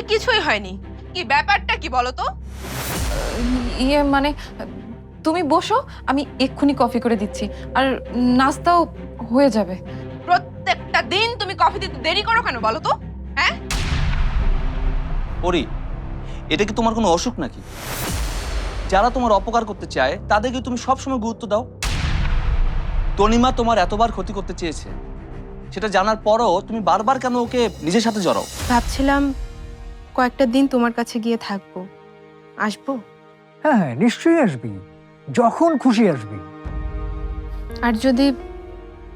দেখি কিছুই হয়নি। কি ব্যাপারটা কি বলো তো? ইয়ে মানে তুমি বসো আমি এক্ষুনি কফি করে দিচ্ছি। আর নাস্তাও হয়ে যাবে। প্রত্যেকটা দিন তুমি কফি দিতে দেরি করো কেন বলো তো? হ্যাঁ? পরি এটা কি তোমার কোনো অসুখ নাকি? যারা তোমার অপকার করতে চায় তাদেরকে তুমি সবসময় গুরুত্ব দাও। তনিমা তোমার এতবার ক্ষতি করতে চেয়েছে। সেটা জানার পরও তুমি বারবার কেন ওকে নিজের সাথে জড়াও? ভাবছিলাম কয়েকটা দিন তোমার কাছে গিয়ে থাকব। আসব? হ্যাঁ হ্যাঁ নিশ্চয়ই আসবি। যখন খুশি আসবি। আর যদি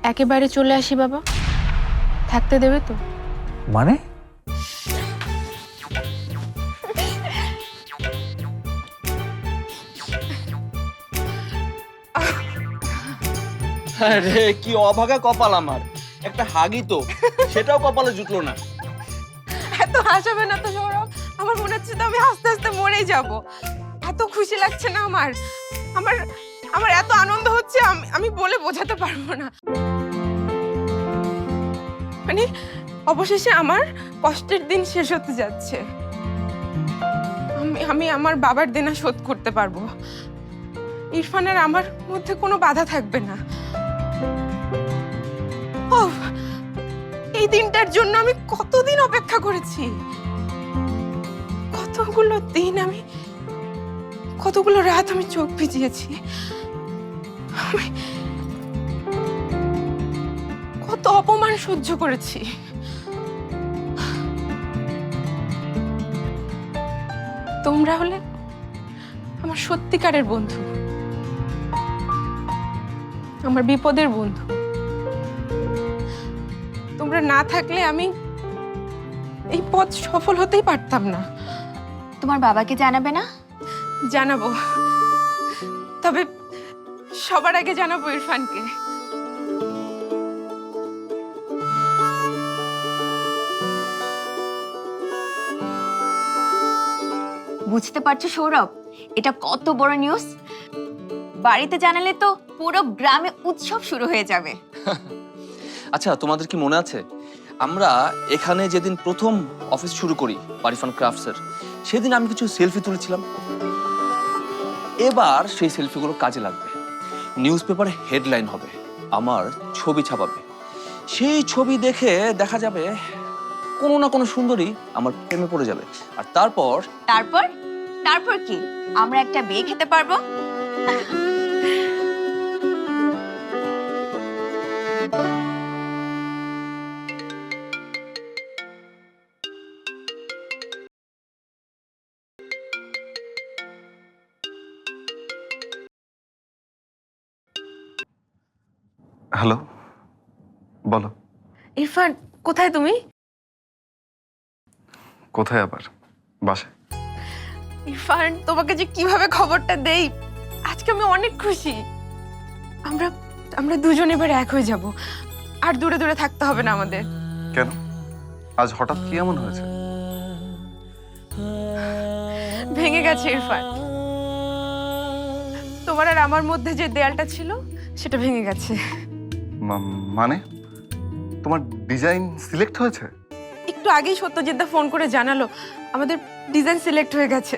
একেবারে চলে আসি বাবা? থাকতে দেবে তো? মানে? আরে কি অভাগা কপাল আমার। একটা হাগি তো সেটাও কপালে জুটলো না। এত হাসাবে না তো সৌরভ। আমার মনে হচ্ছে তো আমি আস্তে আস্তে মরেই যাব। এত খুশি লাগছে না আমার। আমার আমার এত আনন্দ হচ্ছে আমি বলে বোঝাতে পারব না। মানে অবশেষে আমার কষ্টের দিন শেষ হতে যাচ্ছে। আমি আমি আমার বাবার দেনা শোধ করতে পারব। ইরফানের আমার মধ্যে কোনো বাধা থাকবে না। ওহ এই দিনটার জন্য আমি কতদিন অপেক্ষা করেছি? কতগুলো দিন আমি, কতগুলো রাত আমি চোখ ভিজিয়েছি। কত অপমান সহ্য করেছি। তোমরা হলে আমার সত্যিকারের বন্ধু। আমার বিপদের বন্ধু। তোমরা না থাকলে আমি এই পথ সফল হতেই পারতাম না। তোমার বাবাকে জানাবে না? জানাব। তবে সবার আগে জানাব ইরফানকে। বুঝতে পারছ সৌরভ? এটা কত বড় নিউজ বাড়িতে জানালে তো পুরো গ্রামে উৎসব শুরু হয়ে যাবে। আচ্ছা তোমাদের কি মনে আছে? আমরা এখানে যেদিন প্রথম অফিস শুরু করি পারিফান ক্রাফটসের সেদিন আমি কিছু সেলফি তুলেছিলাম। এবার সেই সেলফিগুলো কাজে লাগবে। নিউজ পেপারে হেডলাইন হবে, আমার ছবি ছাপাবে। সেই ছবি দেখে দেখা যাবে কোনো না কোনো সুন্দরী আমার প্রেমে পড়ে যাবে। আর তারপর? তারপর? তারপর কি? আমরা একটা বিয়ে খেতে পারব? হ্যালো বলো। ইরফান কোথায় তুমি? কোথায় আবার? বাসায়? ইরফান তোমাকে যে কীভাবে খবরটা দেই আজকে আমি অনেক খুশি। আমরা আমরা দুজন এবার এক হয়ে যাব। আর দূরে দূরে থাকতে হবে না আমাদের। কেন? আজ হঠাৎ কি এমন হয়েছে? ভেঙে গেছে ইরফান। তোমার আর আমার মধ্যে যে দেয়ালটা ছিল সেটা ভেঙে গেছে। মানে? তোমার ডিজাইন সিলেক্ট হয়েছে? একটু আগেই সত্যজিৎদা ফোন করে জানালো আমাদের ডিজাইন সিলেক্ট হয়ে গেছে।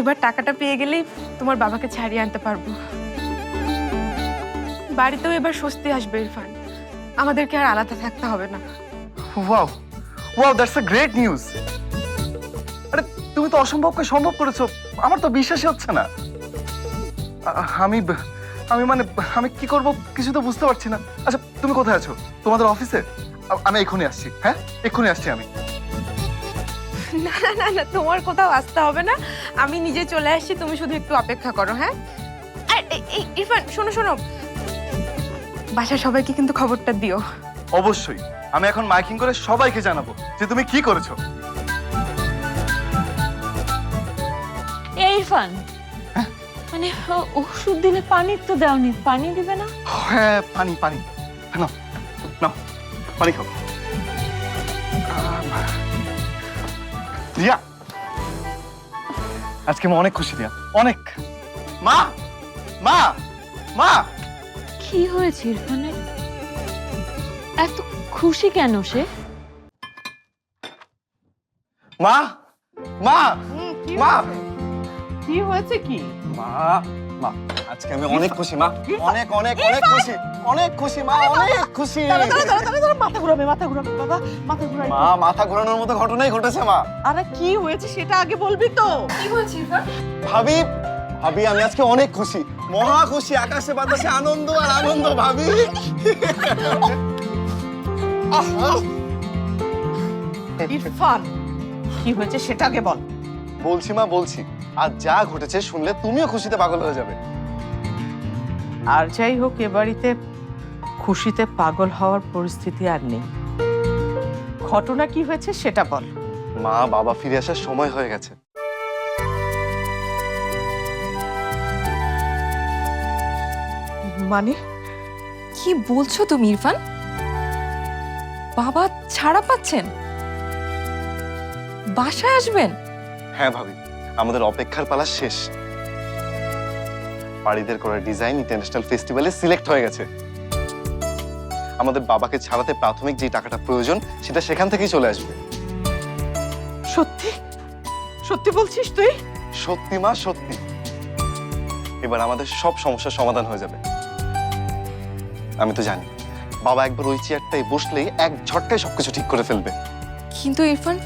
এবার টাকাটা পেয়ে গেলেই তোমার বাবাকে ছাড়িয়ে আনতে পারব। বাড়িতেও এবার স্বস্তি আসবে ইরফান। আমাদেরকে আর আলাদা থাকতে হবে না। Wow wow that's a great news আরে তুমি তো অসম্ভবকে সম্ভব করেছ আমার তো বিশ্বাসই হচ্ছে না। আমি আমি মানে আমি কি করব কিছু তো বুঝতে পারছি না। আচ্ছা তুমি কোথায় আছো? তোমাদের অফিসে? আমি এক্ষুনি আসছি হ্যাঁ? এক্ষুনি আসছি আমি। না না না না তোমার কোথাও আসতে হবে না। আমি নিজে চলে আসছি তুমি শুধু একটু অপেক্ষা করো হ্যাঁ? আর এই- এই ইরফান শোনো শোনো। বাসার সবাইকে কিন্তু খবরটা দিও। অবশ্যই। আমি এখন মাইকিং করে সবাইকে জানাব যে তুমি কি করেছ। এই ইরফান মানে ওষুধ দিলে পানি তো দেওনি পানি দিবে না? হ্যাঁ পানি পানি। নাও নাও পানি খাও। রিয়া আজকে আমি অনেক খুশি রিয়া। অনেক। মা মা মা। কি হয়েছে ইরফানের এত খুশি কেন সে? মা মা মা। কি হয়েছে কি? মা মা আজকে আমি অনেক খুশি মা। অনেক অনেক অনেক খুশি অনেক খুশি মা অনেক খুশি। মাথা ঘুরাবে মাথা ঘুরাবে বাবা মাথা ঘুরাবে মা মাথা ঘোরানোর মতো ঘটনাই ঘটেছে মা। আরে কি হয়েছে সেটা আগে বলবি তো। কি হয়েছে ভাবি ভাবি আমি আজকে অনেক খুশি। মহা খুশি আকাশে বাতাসে আনন্দ আর আনন্দ ভাবি। ইরফান কি হয়েছে সেটা আগে বল। বলছি মা বলছি। আর যা ঘটেছে শুনলে তুমিও খুশিতে পাগল হয়ে যাবে। আর যাই হোক এ বাড়িতে খুশিতে পাগল হওয়ার পরিস্থিতি আর নেই। ঘটনা কি হয়েছে সেটা বল। মা বাবা ফিরে আসার সময় হয়ে গেছে। মানে কি বলছো তুমি ইরফান? বাবা ছাড়া পাচ্ছেন? বাসায় আসবেন? হ্যাঁ ভাবি আমাদের অপেক্ষার পালা শেষ। বাড়িদের করা ডিজাইন ইন্টারন্যাশনাল ফেস্টিভ্যালে সিলেক্ট হয়ে গেছে। আমাদের বাবাকে ছাড়াতে প্রাথমিক যে টাকাটা প্রয়োজন সেটা সেখান থেকেই চলে আসবে। সত্যি? সত্যি বলছিস তুই? সত্যি মা সত্যি। এবার আমাদের সব সমস্যার সমাধান হয়ে যাবে। আমি তো জানি বাবা একবার ওই চেয়ারটায় বসলেই এক ঝটকায় সবকিছু ঠিক করে ফেলবে। কিন্তু ইরফান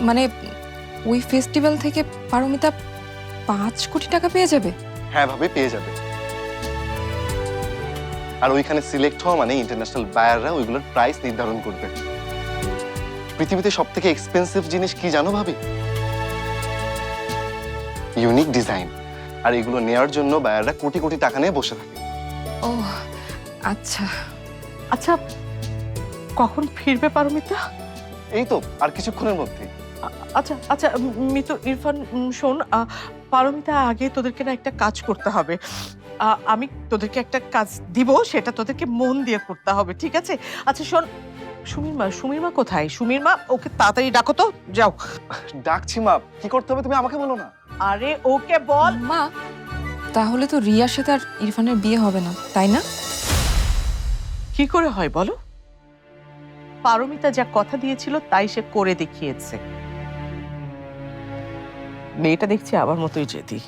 মানে ওই ফেস্টিভ্যাল থেকে পারমিতা পাঁচ কোটি টাকা পেয়ে যাবে? হ্যাঁ ভাবে পেয়ে যাবে। আর ওইখানে সিলেক্ট হওয়া মানে ইন্টারন্যাশনাল বায়াররা ওইগুলোর প্রাইস নির্ধারণ করবে। পৃথিবীতে সব থেকে এক্সপেন্সিভ জিনিস কি জানো ভাবি? ইউনিক ডিজাইন আর এগুলো নেয়ার জন্য বায়াররা কোটি কোটি টাকা নিয়ে বসে থাকে। ও আচ্ছা। আচ্ছা কখন ফিরবে পারমিতা? এই তো আর কিছুক্ষণের মধ্যেই। আচ্ছা আচ্ছা মিতু ইরফান শোন পারমিতা আগে তোদেরকে না একটা কাজ করতে হবে। আমি তোদেরকে একটা কাজ দিব সেটা তোদেরকে মন দিয়ে করতে হবে ঠিক আছে? আচ্ছা শোন সুমির মা সুমির মা কোথায়? সুমির মা ওকে তাড়াতাড়ি ডাকো তো যাও। ডাকছি মা। কি করতে হবে তুমি আমাকে বলো না। আরে ওকে বল। মা তাহলে তো রিয়ার সাথে আর ইরফানের বিয়ে হবে না তাই না? কি করে হয় বলো? পারমিতা যা কথা দিয়েছিল তাই সে করে দেখিয়েছে। মেয়েটা দেখছি আবার মতোই জেদি।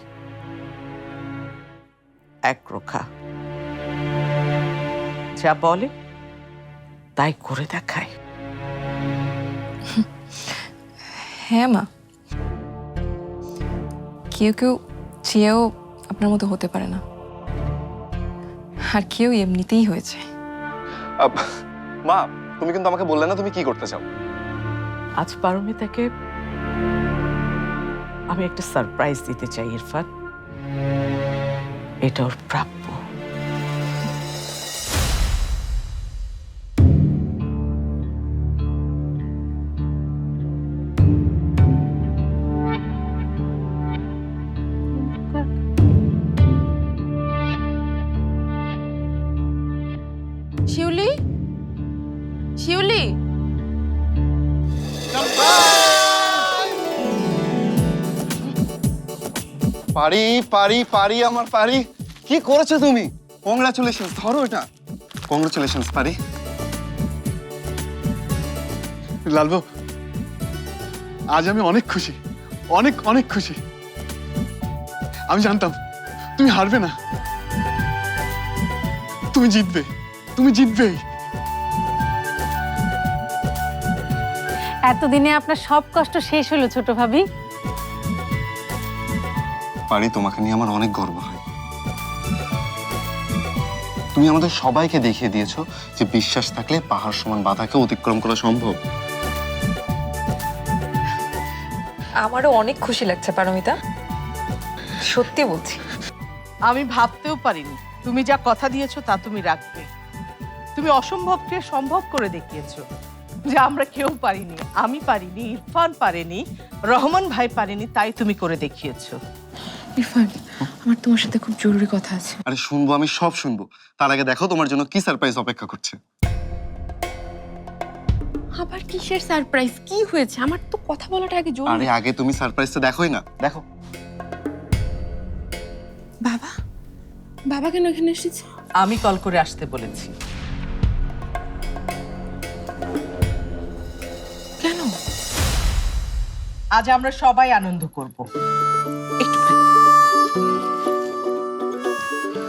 এক রোখা। যা বলে তাই করে দেখায়। হ্যাঁ মা। কেউ কেউ চেয়েও আপনার মতো হতে পারে না। আর কেউ এমনিতেই হয়েছে। আব, মা তুমি কিন্তু আমাকে বললে না তুমি কি করতে চাও। আজ পারমিতাকে আমি একটা সারপ্রাইজ দিতে চাই ইরফান। এটা ওর প্রাপ্য। পারি পারি পারি আমার, পারি। কি করেছ তুমি? কংগ্রাচুলেশন ধরো এটা। কংগ্রাচুলেশন পারি। লালবু, আজ আমি অনেক খুশি, অনেক অনেক খুশি। আমি জানতাম, তুমি হারবে না। তুমি জিতবে, তুমি জিতবেই। এতদিনে আপনার সব কষ্ট শেষ হলো ছোট ভাবি। পারি তোমাকে নিয়ে আমার অনেক গর্ব হয়। তুমি আমাদের সবাইকে দেখিয়ে দিয়েছ যে বিশ্বাস থাকলে পাহাড় সমান বাধাকে অতিক্রম করা সম্ভব। আমারও অনেক খুশি লাগছে পারমিতা। সত্যি বলছি। আমি ভাবতেও পারিনি। তুমি যা কথা দিয়েছ তা তুমি রাখবে। তুমি অসম্ভবকে সম্ভব করে দেখিয়েছো যে আমরা কেউ পারিনি। আমি পারিনি ইরফান পারেনি রহমান ভাই পারেনি তাই তুমি করে দেখিয়েছো। ইরফান আমার তোমার সাথে খুব জরুরি কথা আছে। আরে শুনব আমি সব শুনব। তার আগে দেখো তোমার জন্য কি সারপ্রাইজ অপেক্ষা করছে। আবার কিসের সারপ্রাইজ কি হয়েছে? আমার তো কথা বলাটা আগে জরুরি। আরে আগে তুমি সারপ্রাইজটা দেখোই না। দেখো। বাবা বাবা কেন এখানে এসেছে? আমি কল করে আসতে বলেছি। কেন? আজ আমরা সবাই আনন্দ করব।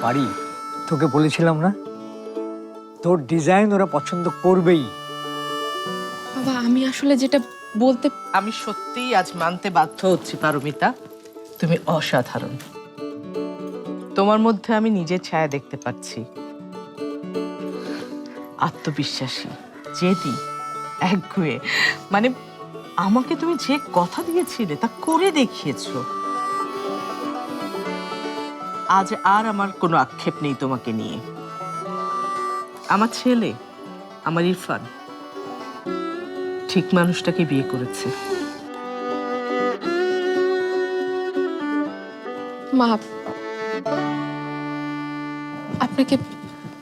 পারি? তোকে বলেছিলাম না? তোর ডিজাইন ওরা পছন্দ করবেই। বাবা আমি আসলে যেটা বলতে আমি সত্যিই আজ মানতে বাধ্য হচ্ছি পারমিতা। তুমি অসাধারণ। তোমার মধ্যে আমি নিজের ছায়া দেখতে পাচ্ছি। আত্মবিশ্বাসী জেদি একগুয়ে। মানে আমাকে তুমি যে কথা দিয়েছিলে তা করে দেখিয়েছো। আজ আর আমার কোনো আক্ষেপ নেই তোমাকে নিয়ে। আমার ছেলে আমার ইরফান ঠিক মানুষটাকে বিয়ে করেছে। মা আপনাকে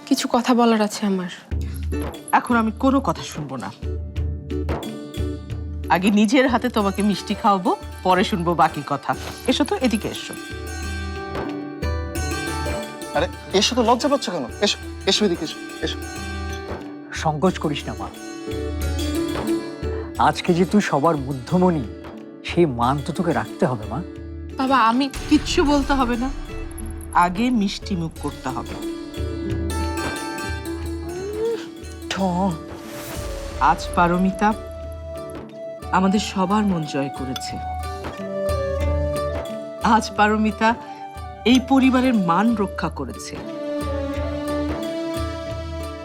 কিছু কথা বলার আছে আমার। এখন আমি কোনো কথা শুনব না। আগে নিজের হাতে তোমাকে মিষ্টি খাওয়াবো পরে শুনব বাকি কথা। এসো তো এদিকে এসো। আরে এসো তো লজ্জা পাচ্ছ কেন? এসো এসো এদিকে এসো এসো। সংকোচ করিস না মা। আজকে যে তুই সবার বুদ্ধমণি সেই মান তো তোকে রাখতে হবে মা। বাবা আমি কিচ্ছু বলতে হবে না। আগে মিষ্টি মুখ করতে হবে। ঠং। আজ পারমিতা আমাদের সবার মন জয় করেছে। আজ পারমিতা এই পরিবারের মান রক্ষা করেছে।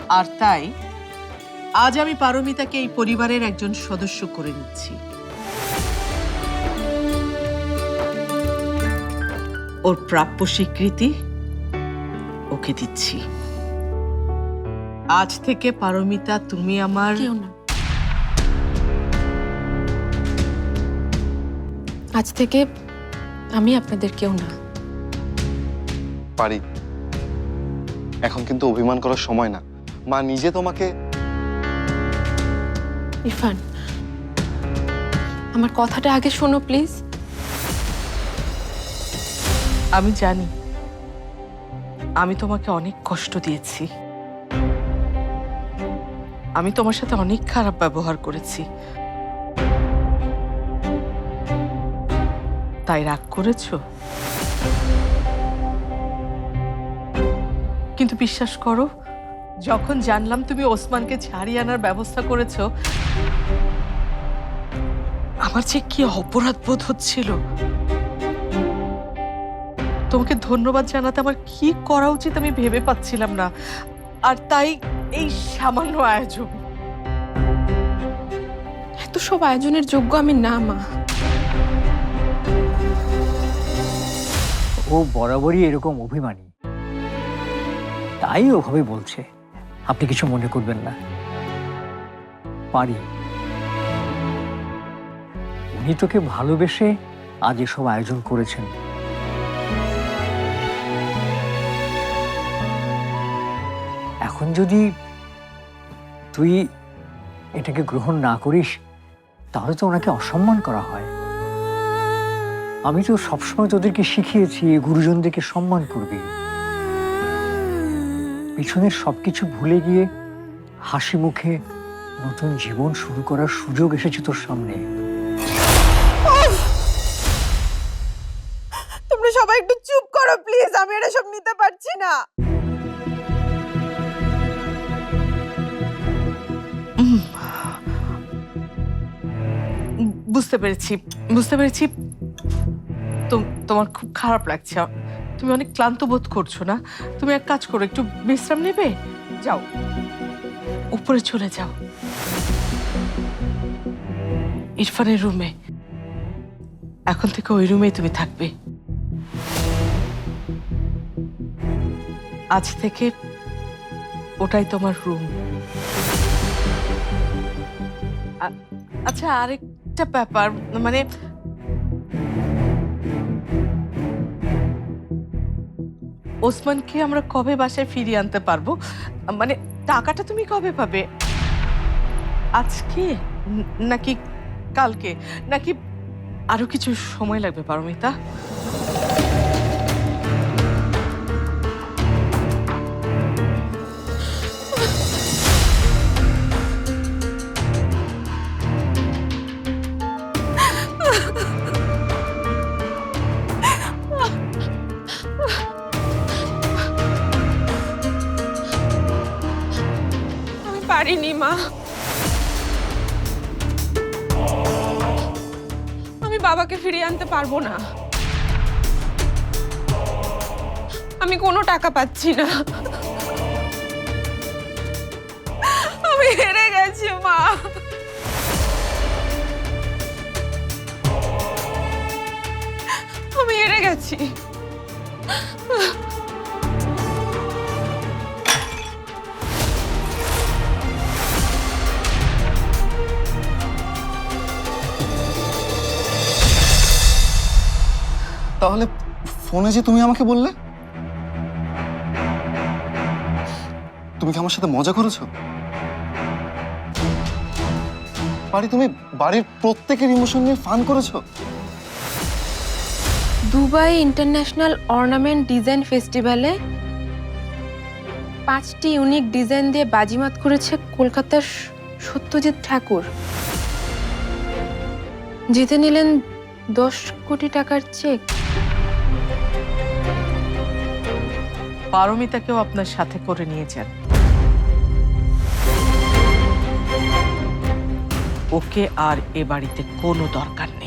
আর তাই, আজ আমি পারমিতাকে এই পরিবারের একজন সদস্য করে নিচ্ছি। ওর প্রাপ্য স্বীকৃতি ওকে দিচ্ছি। আজ থেকে পারমিতা, তুমি আমার আজ থেকে আমি আপনাদের কেউ না। পারি। এখন কিন্তু অভিমান করার সময় না। মা নিজে তোমাকে ইরফান আমার কথাটা আগে শোনো প্লিজ। আমি জানি আমি তোমাকে অনেক কষ্ট দিয়েছি। আমি তোমার সাথে অনেক খারাপ ব্যবহার করেছি। তাই রাগ করেছ? কিন্তু বিশ্বাস করো যখন জানলাম তুমি ওসমানকে ছাড়িয়ে আনার ব্যবস্থা করেছ আমার যে কি অপরাধ বোধ হচ্ছিল। তোমাকে ধন্যবাদ জানাতে আমার কি করা উচিত আমি ভেবে পাচ্ছিলাম না। আর তাই এই সামান্য আয়োজন। এত সব আয়োজনের যোগ্য আমি না মা। ও বরাবরই এরকম অভিমানী। তাই ওভাবে বলছে। আপনি কিছু মনে করবেন না। পারি। উনি তোকে ভালোবেসে আজ এসব আয়োজন করেছেন। এখন যদি তুই এটাকে গ্রহণ না করিস, তাহলে তো ওনাকে অসম্মান করা হয়। আমি তো সবসময় তোদেরকে শিখিয়েছি, গুরুজনদেরকে সম্মান করবি। পিছনের সবকিছু ভুলে গিয়ে হাসি মুখে নতুন জীবন শুরু করার সুযোগ এসেছে তোর সামনে। তোমরা সবাই একটু চুপ করো প্লিজ। আমি এটা সব নিতে পারছি না। বুঝতে পেরেছি বুঝতে পেরেছি। তোম- তোমার খুব খারাপ লাগছে। তুমি অনেক ক্লান্ত বোধ করছ, না? তুমি এক কাজ করো, একটু বিশ্রাম নেবে? যাও। উপরে চলে যাও। ইরফানের রুমে। এখন থেকে ওই রুমেই তুমি থাকবে। আজ থেকে ওটাই তোমার রুম। আচ্ছা আরেকটা ব্যাপার মানে ওসমানকে আমরা কবে বাসায় ফিরিয়ে আনতে পারব? মানে টাকাটা তুমি কবে পাবে? আজকে? নাকি কালকে? নাকি আরও কিছু সময় লাগবে, পারমিতা? পারিনি, মা। আমি বাবাকে ফিরিয়ে আনতে পারব না। আমি কোনো টাকা পাচ্ছি না। আমি হেরে গেছি, মা। আমি হেরে গেছি। তাহলে ফোনে যে তুমি আমাকে বললে? তুমি কি আমার সাথে মজা করেছ? বাড়ি তুমি বাড়ির প্রত্যেকের ইমোশন নিয়ে ফান করেছ? দুবাই ইন্টারন্যাশনাল অর্নামেন্ট ডিজাইন ফেস্টিভ্যালে পাঁচটি ইউনিক ডিজাইন দিয়ে বাজিমাত করেছে কলকাতার সত্যজিৎ ঠাকুর। জিতে নিলেন দশ কোটি টাকার চেক। পারমিতাকেও আপনার সাথে করে নিয়ে যান। ওকে আর এ বাড়িতে কোনো দরকার নেই।